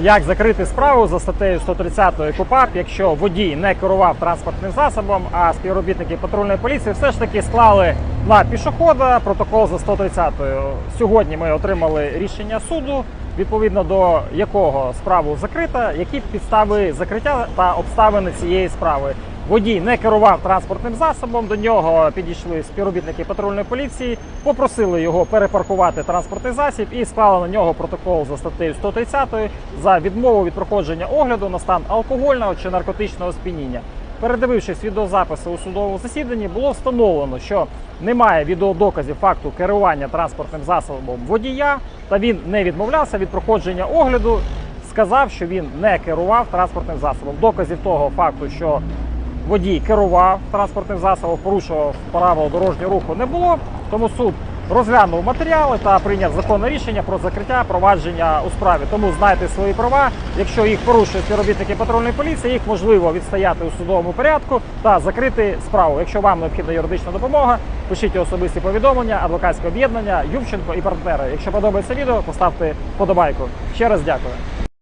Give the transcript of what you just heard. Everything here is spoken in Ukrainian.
як закрити справу за статтею 130 КУПАП, якщо водій не керував транспортним засобом, а співробітники патрульної поліції все ж таки склали на пішохода протокол за 130. Сьогодні ми отримали рішення суду, відповідно до якого справу закрита, які підстави закриття та обставини цієї справи. Водій не керував транспортним засобом. До нього підійшли співробітники патрульної поліції, попросили його перепаркувати транспортний засіб і склали на нього протокол за статтею 130 за відмову від проходження огляду на стан алкогольного чи наркотичного сп'яніння. Передивившись відеозаписи у судовому засіданні, було встановлено, що немає відеодоказів факту керування транспортним засобом водія, та він не відмовлявся від проходження огляду. Сказав, що він не керував транспортним засобом. Доказів того факту, що водій керував транспортним засобом, порушував правила дорожнього руху не було. Тому суд розглянув матеріали та прийняв законне рішення про закриття провадження у справі. Тому знайте свої права. Якщо їх порушують співробітники патрульної поліції, їх можливо відстояти у судовому порядку та закрити справу. Якщо вам необхідна юридична допомога, пишіть особисті повідомлення, адвокатське об'єднання, Ювченко і партнери. Якщо подобається відео, поставте подобайку. Ще раз дякую.